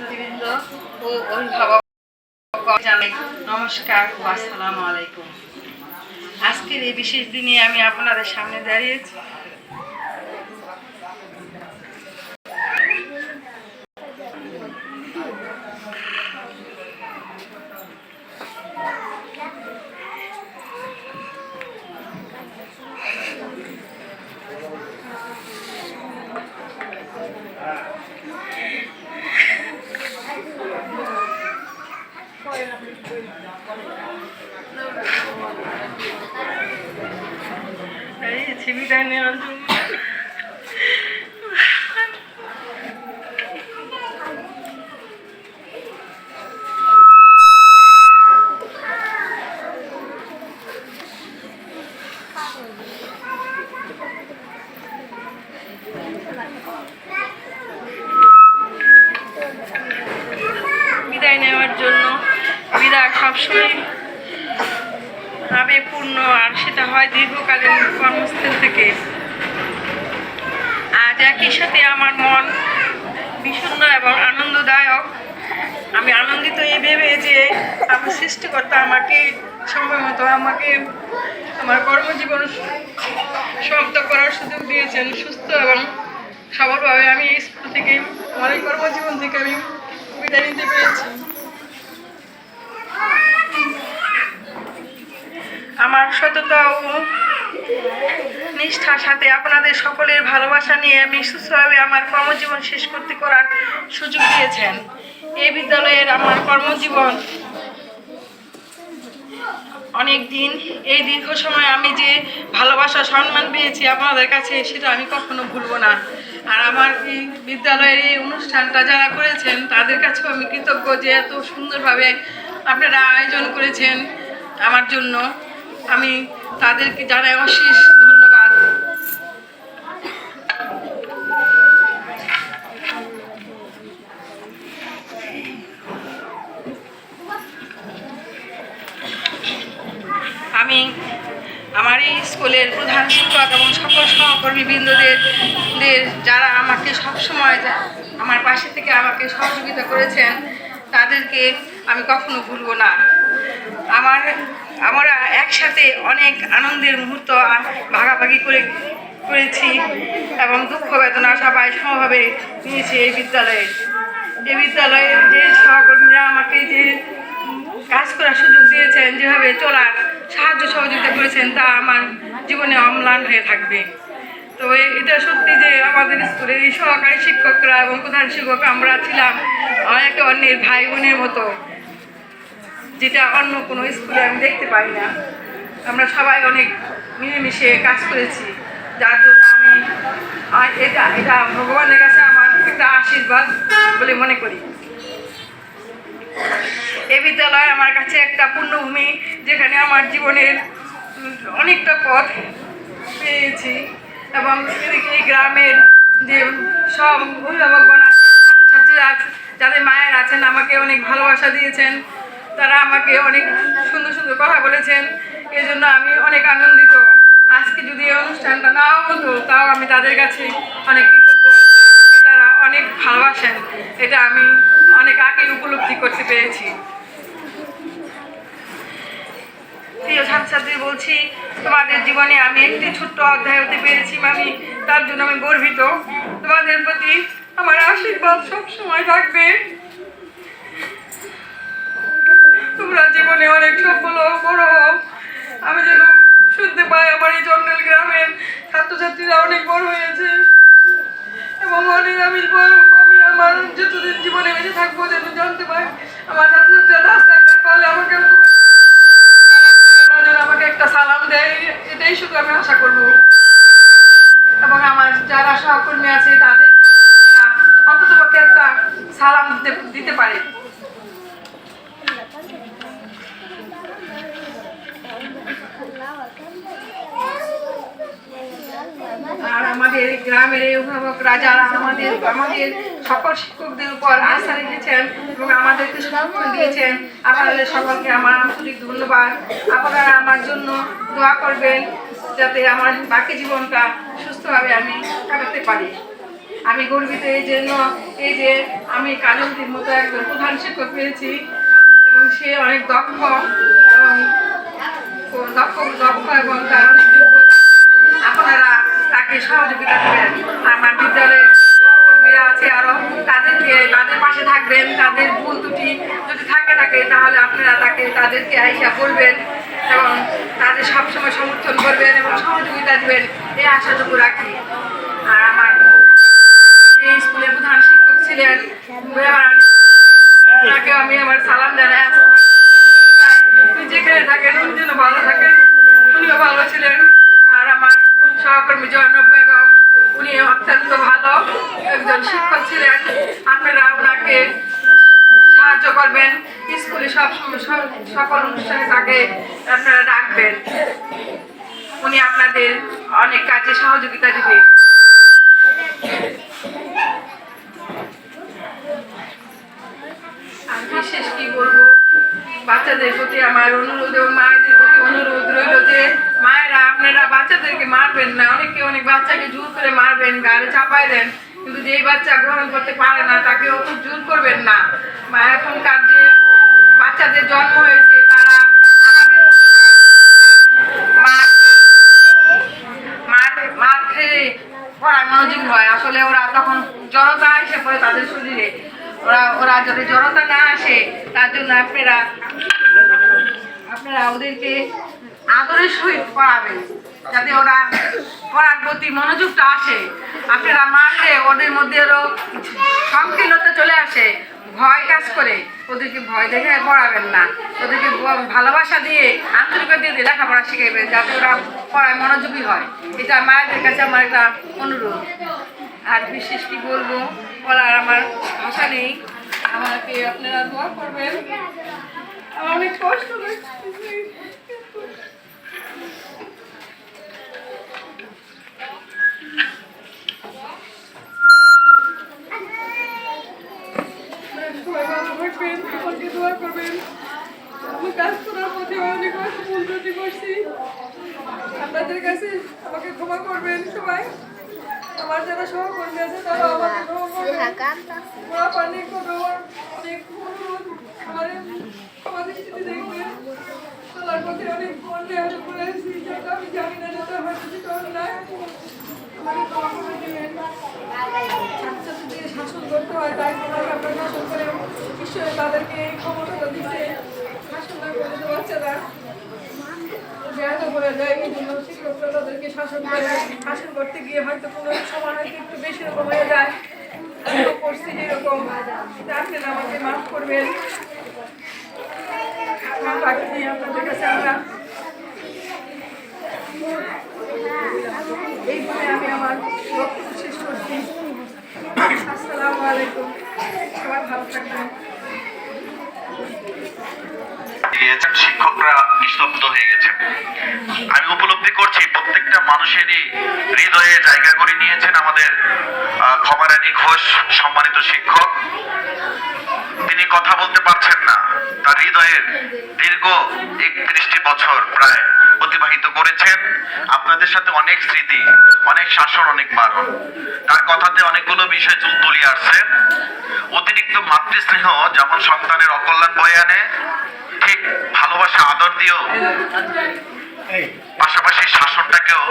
ছাত্রছাত্রীবৃন্দ ও অভিভাবক নমস্কার ও আসসালামু আলাইকুম। আজকের এই বিশেষ দিনে আমি আপনাদের সামনে দাঁড়িয়েছি। দাঁড়িয়েছি বিদায় নেওয়ার জন্য বিদায় সবসময় আবেগপূর্ণ আর সেটা হয় দীর্ঘকালীন কর্মস্থল থেকে। আজ একই সাথে আমার মন বিষণ্ণ এবং আনন্দদায়ক। আমি আনন্দিত এই ভেবে যে আমার সৃষ্টিকর্তা আমাকে সময় মতো আমাকে আমার কর্মজীবন সমাপ্ত করার সুযোগ দিয়েছেন সুস্থ এবং সবলভাবে। আমি এই স্কুল থেকে, আমার কর্মজীবন থেকে আমি বিদায় নিতে পেরেছি। আমার সততা ও নিষ্ঠার সাথে আপনাদের সকলের ভালোবাসা নিয়ে আমি সুস্থভাবে আমার কর্মজীবন শেষ করতে করার সুযোগ দিয়েছেন। এই বিদ্যালয়ের আমার কর্মজীবন অনেক দিন। এই দীর্ঘ সময় আমি যে ভালোবাসা, সম্মান পেয়েছি আপনাদের কাছে, সেটা আমি কখনো ভুলবো না। আর আমার এই বিদ্যালয়ের এই অনুষ্ঠানটা যারা করেছেন, তাদের কাছেও আমি কৃতজ্ঞ যে এত সুন্দরভাবে আপনারা আয়োজন করেছেন আমার জন্য। আমি তাদেরকে জানাই অশেষ ধন্যবাদ। আমি আমার এই স্কুলের প্রধান শিক্ষক এবং সকল সহকর্মী বৃন্দদের দের যারা আমাকে সবসময় আমার পাশে থেকে আমাকে সহযোগিতা করেছেন, তাদেরকে আমি কখনো ভুলবো না। আমার, আমরা একসাথে অনেক আনন্দের মুহূর্ত ভাগাভাগি করে, করেছি এবং দুঃখ বেদনা সবাই সমভাবে নিয়েছি এই বিদ্যালয়ে। এই বিদ্যালয়ের যে সহকর্মীরা আমাকে যে কাজ করার সুযোগ দিয়েছেন, যেভাবে চলার সাহায্য সহযোগিতা করেছেন, তা আমার জীবনে অম্লান হয়ে থাকবে। তো এটা সত্যি যে আমাদের স্কুলের এই সহকারী শিক্ষকরা এবং প্রধান শিক্ষক আমরা ছিলাম একে অন্যের ভাই বোনের মতো। যেটা অন্য কোনো স্কুলে আমি দেখতে পাই না। আমরা সবাই অনেক মিলেমিশে কাজ করেছি। যার জন্য আমি এটা এটা ভগবানের কাছে আমার একটা আশীর্বাদ বলে মনে করি। এই বিদ্যালয় আমার কাছে একটা পূর্ণভূমি, যেখানে আমার জীবনের অনেকটা পথ পেয়েছি এবং এই গ্রামের যে সব অভিভাবকগণ আছেন, ছাত্রছাত্রীরা আছেন, যাদের মায়ের আছেন, আমাকে অনেক ভালোবাসা দিয়েছেন। তারা আমাকে অনেক সুন্দর সুন্দর কথা বলেছেন এই জন্য আমি অনেক আনন্দিত। আজকে যদি এই অনুষ্ঠানটা নাও হতো, তাও আমি তাদের কাছে অনেক কৃতজ্ঞ। তারা অনেক ভালোবাসেন, এটা আমি অনেক আগে উপলব্ধি করতে পেরেছি। প্রিয় ছাত্রছাত্রী, বলছি, তোমাদের জীবনে আমি একটি ছোট্ট অধ্যায় হতে পেরেছি আমি তার জন্য আমি গর্বিত। তোমাদের প্রতি আমার আশীর্বাদ সবসময় থাকবে। তোমরা জীবনে অনেক সফল বড় হও। গ্রামের এই অভিভাবকরা যারা আমাদের আমাদের সকল শিক্ষকদের উপর আস্থা রেখেছেন এবং আমাদেরকে সমর্থন দিয়েছেন। আপনাদের সকলকে আমার আন্তরিক ধন্যবাদ। আপনারা আমার জন্য দোয়া করবেন যাতে আমার বাকি জীবনটা সুস্থভাবে আমি কাটাতে পারি। আমি গর্বিত এই জন্য, এই যে আমি কাজলটির মতো একজন প্রধান শিক্ষক পেয়েছি এবং সে অনেক দক্ষ এবং দক্ষ দক্ষ এবং তার অনেক আপনারা তাকে সহযোগিতা করেন আমার বিদ্যালয়ের কর্মীরা আছে আরও তাদেরকে তাদের পাশে থাকবেন তাদের ভুল ত্রুটি যদি থাকে থাকে তাহলে আপনারা তাকে তাদেরকে আইসা বলবেন এবং তাদের সবসময় সমর্থন করবেন এবং সহযোগিতা দেবেন। এই আশাটুকু রাখি আর আমার এই স্কুলের প্রধান শিক্ষক ছিলেন তাকে আমি আমার সালাম জানাই যেখানে থাকেন, উনি যেন ভালো থাকেন, উনিও ভালো ছিলেন। সহকর্মী জয়নব বেগম, উনি অত্যন্ত ভালো একজন শিক্ষক ছিলেন। আপনারা ওনাকে সাহায্য করবেন। স্কুলে সব সকল অনুষ্ঠানে তাকে আপনারা ডাকবেন। উনি আপনাদের অনেক কাজে সহযোগিতা আর বিশেষ কি বলব? বাচ্চাদের প্রতি আমার অনুরোধ এবং মায়েদের প্রতি অনুরোধ রইল যে মায়েরা, আপনারা বাচ্চাদেরকে মারবেন না। অনেকে অনেক বাচ্চাকে জোর করে মারবেন গাড়ি চাপাই দেন। কিন্তু যেই বাচ্চা গ্রহণ করতে পারে না তাকে অত জোর করবেন না। মা এখনকার যে বাচ্চাদের জন্ম হয়েছে, তারা মার খেয়ে হয়। আসলে ওরা তখন জড়তা তাদের শরীরে। ওরা ওরা যদি জড়তা না আসে, তার জন্য আপনারা আপনারা ওদেরকে আদরের সহিত পড়াবেন, যাতে ওরা পড়ার প্রতি মনোযোগটা আসে। আপনারা মারলে ওদের মধ্যে আরও সংকীর্ণতা চলে আসে, ভয় কাজ করে। ওদেরকে ভয় দেখে পড়াবেন না। ওদেরকে ভালোবাসা দিয়ে, আন্তরিকতা দিয়ে লেখাপড়া শিখাবেন যাতে ওরা পড়ায় মনোযোগী হয়। এটা মায়েদের কাছে আমার একটা অনুরোধ। আর বিশেষ কি বলব, বলার আমার ভাষা নেই। আমাকে আপনারা দোয়া করবেন। আমার অনেক কষ্ট আপনাদের কাছে আমাকে ক্ষমা করবেন সবাই। আমার যারা সহকর্মী আছে তারা আমাকে ক্ষমা করবেন। ওরা অনেক অনেক আমার অনেক অন্যায় হয়ে পড়েছি যেটা আমি জানি না শাসন করতে হয়, তাই শাসন করে ঈশ্বরে তাদেরকে এই ক্ষমতাটা শাসন না করে যে বাচ্চারা ব্যর্থ করে দেয় জন্য তাদেরকে শাসন করে, শাসন করতে গিয়ে হয়তো কোনো সময় হয়তো একটু বেশি রকম হয়ে যায়। করছি যেরকম। আপনারা আমাকে মাফ করবেন। বাকি নিয়ে আপনাদের কাছে আমরা। এই বলে আমি আমার বক্তব্য শেষ করছি। আসসালামু আলাইকুম। সবাই ভালো থাকবেন। নিস্তব্ধ হয়ে গেছেন আমি উপলব্ধি করছি, প্রত্যেকটা মানুষেরই হৃদয়ে জায়গা করে নিয়েছেন আমাদের ক্ষমারানী ঘোষ, সম্মানিত শিক্ষক। তিনি কথা বলতে পারছেন না, তার হৃদয়ের দীর্ঘ একত্রিশটি বছর প্রায় অতিবাহিত করেছেন। আপনাদের সাথে অনেক স্মৃতি, অনেক শাসন, অনেক বারণ। তার কথাতে অনেকগুলো বিষয় চুল তুলিয়ে আসছে। অতিরিক্ত মাতৃস্নেহ যেমন সন্তানের অকল্যাণ বয়ে আনে, ঠিক ভালোবাসা আদর দিয়েও পাশাপাশি শাসনটাকেও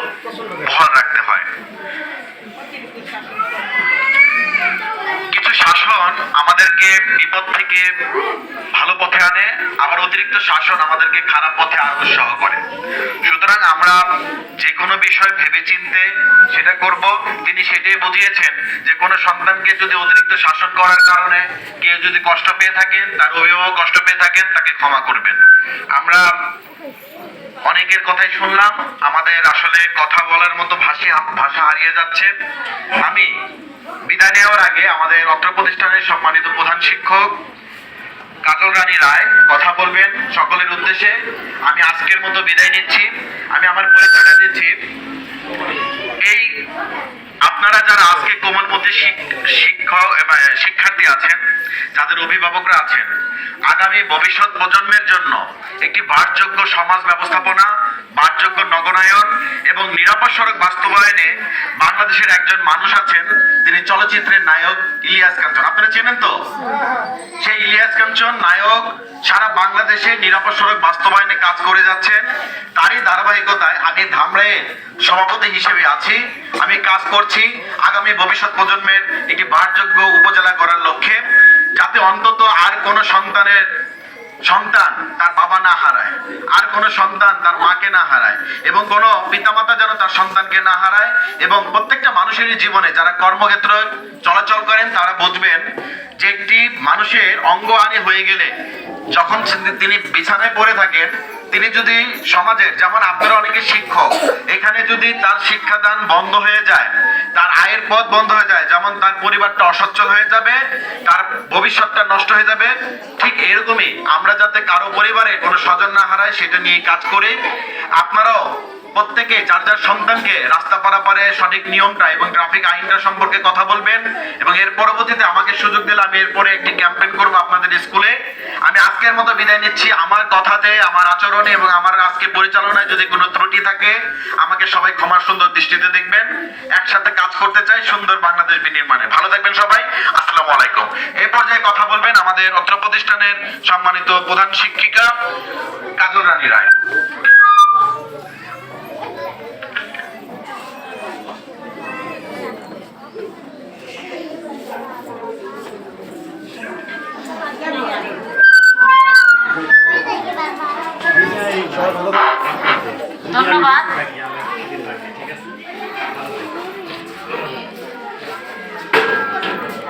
বহাল রাখতে হয়। কিছু শাসন আমাদেরকে বিপদ থেকে ভালো পথে আনে, আবার অতিরিক্ত শাসন আমাদেরকে খারাপ পথে আগ্রসহ করে। সুতরাং আমরা যে কোনো বিষয় ভেবে চিনতে সেটা করব। তিনি সেটাই বুঝিয়েছেন যে কোনো সন্তানকে যদি অতিরিক্ত শাসন করার কারণে কেউ যদি কষ্ট পেয়ে থাকেন, তার অভিভাবক কষ্ট পেয়ে থাকেন, তাকে ক্ষমা করবেন। আমরা অনেকের কথাই শুনলাম, আমাদের আসলে কথা বলার মতো ভাষা ভাষা হারিয়ে যাচ্ছে। আমি বিদায় নেওয়ার আগে আমাদের অত্র প্রতিষ্ঠানের সম্মানিত প্রধান শিক্ষক কাজল রানী রায় কথা বলবেন সকলের উদ্দেশ্যে। আমি আজকের মতো বিদায় নিচ্ছি। আমি আমার পরিচয়টা দিচ্ছি। এই আপনারা যারা আজকে কোমলমতি শিক্ষক শিক্ষার্থী আছেন, যাদের অভিভাবকরা আছেন, আগামী ভবিষ্যৎ প্রজন্মের জন্য একটি বাসযোগ্য সমাজ ব্যবস্থাপনা বাসযোগ্য নগরায়ন এবং নিরাপদ সড়ক বাস্তবায়নে বাংলাদেশের একজন মানুষ আছেন, তিনি চলচ্চিত্রের নায়ক ইলিয়াস কাঞ্চন। আপনারা চেনেন তো? সেই ইলিয়াস কাঞ্চন নায়ক সারা বাংলাদেশে নিরাপদ সড়ক বাস্তবায়নে কাজ করে যাচ্ছেন। তারই ধারাবাহিকতায় আমি ধামরাইয়ের সভাপতি হিসেবে আছি। আমি কাজ করছি আগামী ভবিষ্যৎ প্রজন্মের একটি বাসযোগ্য উপজেলা করার লক্ষ্যে। যাতে অন্তত আর কোনো সন্তানের সন্তান তার বাবা না হারায়, আর কোন সন্তান তার মাকে না হারায়, এবং কোনো পিতামাতা যেন তার সন্তানকে না হারায়, এবং প্রত্যেকটা মানুষের জীবনে যারা কর্মক্ষেত্র চলাচল করেন, তারা বুঝবেন যে একটি মানুষের অঙ্গ আনি হয়ে গেলে, যখন তিনি বিছানায় পড়ে থাকেন তিনি যদি সমাজের, যেমন আপনারা অনেকে শিক্ষক, এখানে যদি তার শিক্ষাদান বন্ধ হয়ে যায়, তার আয়ের পথ বন্ধ হয়ে যায়, যেমন তার পরিবারটা অসচ্ছল হয়ে যাবে, তার ভবিষ্যৎটা নষ্ট হয়ে যাবে, ঠিক এরকমই আমরা যাতে কারও পরিবারে কোনো স্বজন না হারায়, সেটা নিয়ে কাজ করি। আপনারাও প্রত্যেকে যার যার সন্তানকে রাস্তা পারাপারে সঠিক নিয়মটা এবং ট্রাফিক আইনটা সম্পর্কে কথা বলবেন এবং এর পরবর্তীতে আমাকে সুযোগ দিলে আমি এরপরে একটি ক্যাম্পেইন করব আপনাদের স্কুলে। আমি আজকের মতো বিদায় নিচ্ছি। আমার কথাতে, আমার আচরণে এবং আমার আজকে পরিচালনায় যদি কোনো ত্রুটি থাকে, আমাকে সবাই ক্ষমার সুন্দর দৃষ্টিতে দেখবেন। একসাথে কাজ করতে চাই সুন্দর বাংলাদেশ বিনির্মাণে। ভালো থাকবেন সবাই। আসসালামু আলাইকুম। এই পর্যায়ে কথা বলবেন আমাদের অত্র প্রতিষ্ঠানের সম্মানিত প্রধান শিক্ষিকা কাজল রানী রায়। ধন্যবাদ।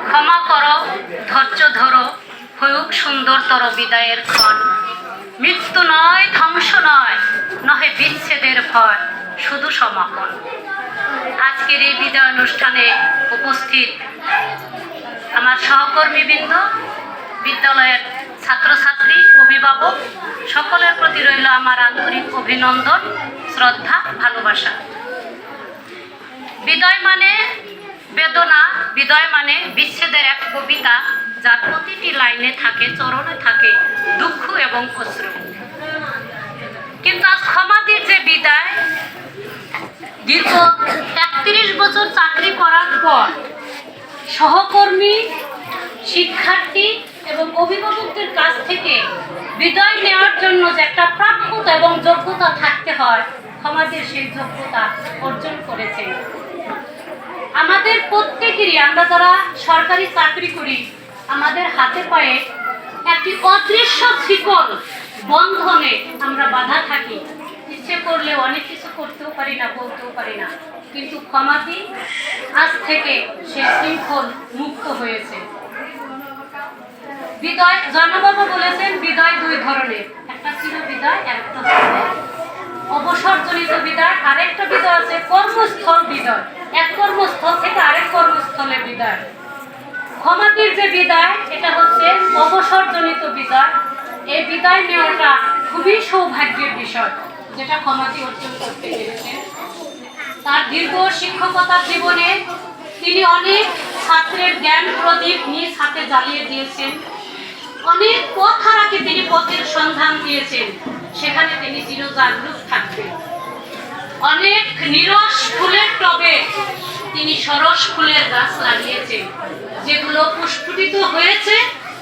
ক্ষমা করো, ধৈর্য ধরো হউক সুন্দরতর বিদায়ের ক্ষণ। মৃত্যু নয়, ধ্বংস নয়, নহে বিচ্ছেদের ভয়, শুধু সমাপন। আজকের এই বিদায় অনুষ্ঠানে উপস্থিত আমার সহকর্মীবৃন্দ, বিদ্যালয়ের ছাত্রছাত্রী, অভিভাবক, সকলের প্রতি রইল আমার আন্তরিক অভিনন্দন, শ্রদ্ধা, ভালোবাসা। বিদয় মানে বেদনা, বিদয় মানে বিচ্ছেদের এক কবিতা যার প্রতিটি লাইনে থাকে, চরণে থাকে দুঃখ এবং অশ্রু। কিন্তু আজ ক্ষমাদির যে বিদায়, দীর্ঘ একত্রিশ বছর চাকরি করার পর সহকর্মী, শিক্ষার্থী এবং অভিভাবকদের কাছ থেকে বিদায় নেওয়ার জন্য যে একটা প্রাপ্যতা এবং যোগ্যতা থাকতে হয়, সমাজের সেই যোগ্যতা অর্জন করেছে। আমাদের প্রত্যেকেরই, আমরা যারা সরকারি চাকরি করি, আমাদের হাতে পায়ে একটি অদৃশ্য শিকল বন্ধনে আমরা বাধা থাকি। ইচ্ছে করলে অনেক কিছু করতেও পারি না, বলতেও পারি না। কিন্তু ক্ষমাতি আজ থেকে সে শৃঙ্খল মুক্ত হয়েছে। বিদয় জন্মবাবু বলেছেন, বিদয় দুই ধরনের। একটা ছিল বিদয়, একটা অবসরজনিত বিদায়। আরেকটা বিদায় আছে কর্মস্থল বিদায়। এক কর্মস্থল থেকে আরেক কর্মস্থলে বিদায়। ক্ষমাতির যে বিদায়, এটা হচ্ছে অবসরজনিত বিদায়। এই বিদায় নেওয়াটা খুবই সৌভাগ্যের বিষয়, যেটা ক্ষমাতি অর্জন করতে পেরেছেন। তার দীর্ঘ শিক্ষকতা জীবনে তিনি অনেক ছাত্রের জ্ঞান প্রদীপ নিজ হাতে জ্বালিয়ে দিয়েছেন। অনেক পথ হারাকে তিনি পথের সন্ধান দিয়েছেন। সেখানে তিনি চিরজাগরুক থাকবেন। অনেক নিরস ফুলের টবে তিনি সরস ফুলের গাছ লাগিয়েছেন। যেগুলো পুষ্পিত হয়েছে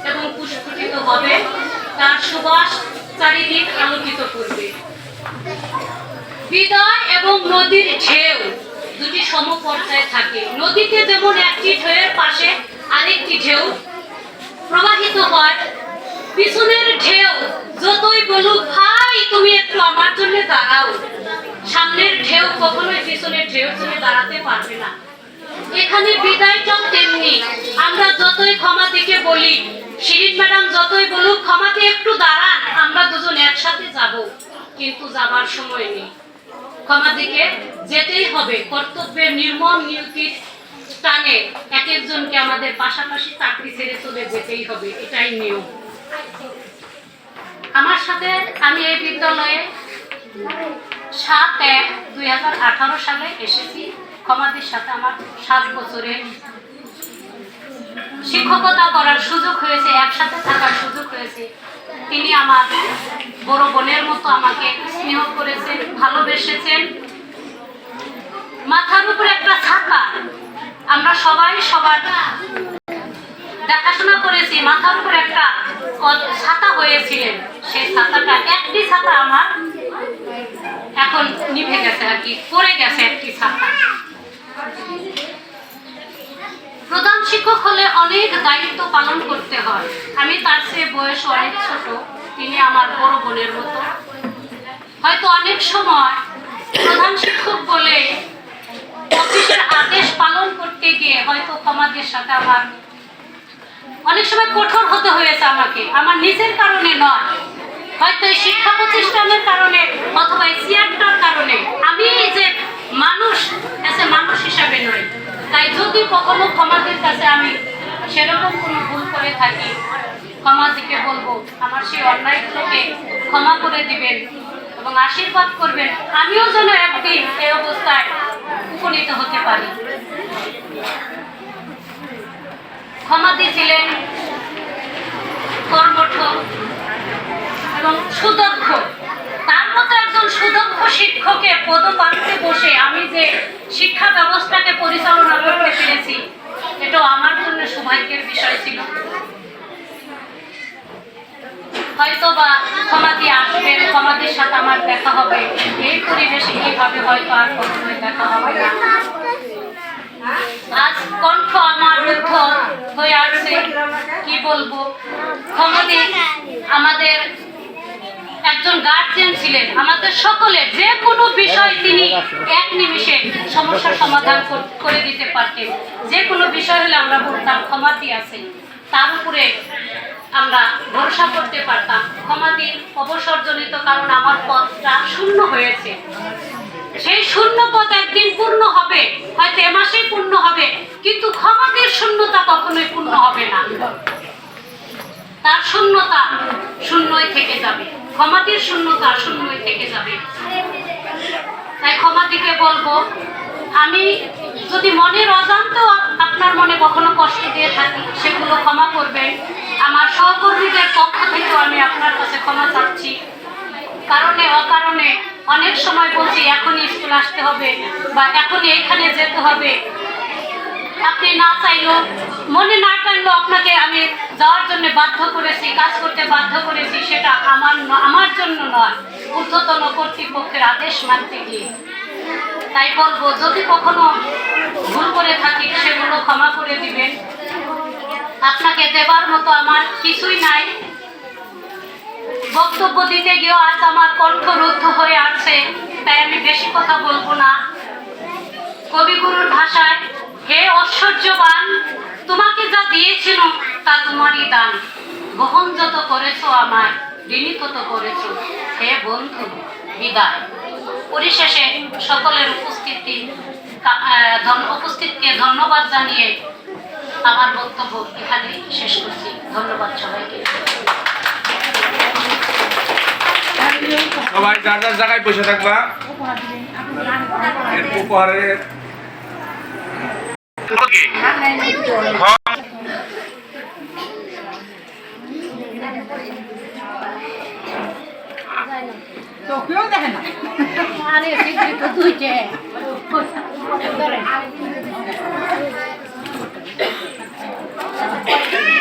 এবং পুষ্পিত হবে, তার সুবাস চারিদিক আলোকিত করবে। বিদয় এবং নদীর ঢেউ দুটি সমপর্যায়ে থাকে। নদীতে যেমন একটি ঢেউয়ের পাশে আরেকটি ঢেউ প্রবাহিত হয়। পিছনের ঢেউ, যতই বলুক ভাই তুমি একটু আমার জন্য দাঁড়াও। সামনের ঢেউ কখনোই পিছনের ঢেউ জন্য দাঁড়াতে পারবে না। এখানে বিদায়টাও তেমনি। আমরা যতই ক্ষমা দিকে বলি, শিরিন ম্যাডাম যতই বলুক ক্ষমাতে একটু দাঁড়ান, আমরা দুজন একসাথে যাব। কিন্তু যাবার সময় নেই। ক্ষমা দিকে যেতেই হবে, কর্তব্যের নির্মম নিয়তির টানে এক একজনকে আমাদের পাশাপাশি চাকরি ছেড়ে চলে যেতেই হবে, এটাই নিয়ম। আমার সাথে আমি এই বিদ্যালয়ে সাত এক দুই সালে এসেছি। ক্ষমাদের সাথে আমার সাত বছরের শিক্ষকতা করার সুযোগ হয়েছে, একসাথে থাকার সুযোগ হয়েছে। তিনি আমার বড় বোনের মতো আমাকে স্নেহ করেছেন, ভালোবেসেছেন। মাথার উপরে একটা ছাতা আমরা সবাই সবার দেখাশোনা করেছি, মাথার উপর একটা ছাতা হয়েছিলেন। সেই ছাতাটা, একটি ছাতা আমার এখন নিভে গেছে আর কি, পড়ে গেছে একটি ছাতা। প্রধান শিক্ষক হলে অনেক দায়িত্ব পালন করতে হয়। আমি তার চেয়ে বয়স অনেক ছোট, তিনি আমার বড় বোনের মতো। হয়তো অনেক সময় প্রধান শিক্ষক বলে অফিসের আদেশ পালন করতে গিয়ে হয়তো সমাজের সাথে আমার অনেক সময় কঠোর হতে হয়েছে আমাকে। আমার নিজের কারণে নয়। হয়তো এই শিক্ষা প্রতিষ্ঠানের কারণে অথবা এই কারণে। আমি যে মানুষ এসে মানুষ হিসাবে নই। তাই যদি কখনো ক্ষমাদের কাছে আমি সেরকম কোনো ভুল করে থাকি ক্ষমা দিকে বলব, আমার সেই অন্যায়গুলোকে ক্ষমা করে দিবেন এবং আশীর্বাদ করবেন। আমিও যেন একদিন এই অবস্থায় উপনীত হতে পারি। ক্ষমা দিয়েছিলেন কর্মঠ এবং সুদক্ষ। তার মতো একজন সুদক্ষ শিক্ষকের পদপ্রান্তে বসে আমি যে শিক্ষা ব্যবস্থাকে পরিচালনা করতে পেরেছি, এটাও আমার জন্য সৌভাগ্যের বিষয় ছিল। হয়তো বা সমাধি আসবেন সমাধির সাথে আমার দেখা হবে। এই পরিবেশে এইভাবে হয়তো আর কখনোই দেখা হবে না। আজ কণ্ঠ আমার রুদ্ধ হয়ে আসছে, কি বলব? ক্ষমতি আমাদের একজন গার্জিয়ান ছিলেন, আমাদের সকলের যে কোনো বিষয় তিনি এক নিমিষে সমস্যার সমাধান করে দিতে পারতেন। যে কোনো বিষয় হলে আমরা বলতাম ক্ষমাতি আছে তার উপরে আমরা ভরসা করতে পারতাম। ক্ষমাতির অবসরজনিত কারণ আমার পথটা শূন্য হয়েছে। সেই শূন্য পথ একদিন পূর্ণ হবে, হয়তো এ মাসেই পূর্ণ হবে, কিন্তু ক্ষমাদের শূন্যতা কখনোই পূর্ণ হবে না। তার শূন্যতা শূন্যই থেকে যাবে। ক্ষমাতির শূন্যতা শূন্যই থেকে যাবে। তাই ক্ষমাতিকে বলব, আমি যদি মনের অজান্তেও আপনার মনে কখনো কষ্ট দিয়ে থাকি, সেগুলো ক্ষমা করবেন। আমার সহকর্মীদের পক্ষ থেকেও আমি আপনার কাছে ক্ষমা চাচ্ছি। কারণে, অকারণে অনেক সময় বলছি, এখনই স্কুল আসতে হবে বা এখনই এখানে যেতে হবে। আপনি না চাইলেও, মনে না টানলেও আপনাকে আমি যাওয়ার জন্য বাধ্য করেছি, কাজ করতে বাধ্য করেছি, সেটা আমার আমার জন্য নয়, ঊর্ধ্বতন কর্তৃপক্ষের আদেশ মানতে গিয়ে। তাই বলব, যদি কখনো ভুল করে থাকি, সেগুলো ক্ষমা করে দিবেন। আপনাকে দেবার মতো আমার কিছুই নাই। বক্তব্য দিতে গিয়েও আজ আমার কণ্ঠ রুদ্ধ হয়ে আছে তাই আমি বেশি কথা বলব না। কবিগুরুর ভাষায়, হে ঐশ্বর্যবান, তোমাকে যা দিয়েছিল, তা তোমারই দান। বহন যত করেছ আমায় ঋণী কত করেছ। হে বন্ধু, বিদায়। পরিশেষে সকলের উপস্থিতি উপস্থিতকে ধন্যবাদ জানিয়ে আমার বক্তব্য এখানে শেষ করছি। ধন্যবাদ সবাইকে। সবাই যার যার জায়গায় বসে থাকবা। এর উপহারের চোখেও দেখে না। আরে তুই তো তুই Oh, my God.